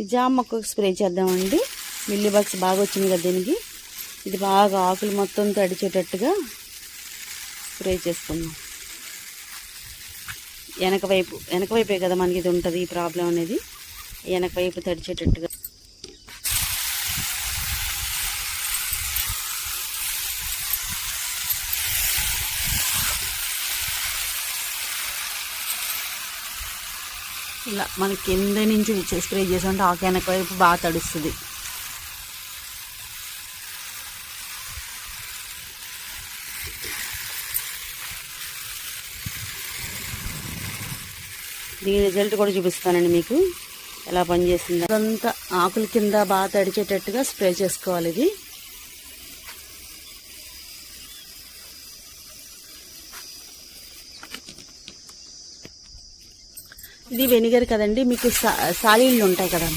ఈ జామ మొక్కకు స్ప్రే చేద్దామండి. మిల్లీ బాక్స్ బాగా వచ్చింది కదా దీనికి. ఇది బాగా ఆకులు మొత్తం తడిచేటట్టుగా స్ప్రే చేసుకుందాం. వెనక వైపు వెనక వైపే కదా మనకి ఇది ఉంటుంది ఈ ప్రాబ్లం అనేది. వెనక వైపు తడిచేటట్టుగా ఇలా మన కింద నుంచి స్ప్రే చేసామంటే ఆ వెనక వైపు బాగా తడుస్తుంది. దీని రిజల్ట్ కూడా చూపిస్తానండి మీకు. ఎలా పనిచేస్తుంది. అదంతా ఆకుల కింద బాగా తడిచేటట్టుగా స్ప్రే చేసుకోవాలి ఇది. ఇది వెనిగర్ కదండి మీకు సా సాలీళ్ళు ఉంటాయి కదా.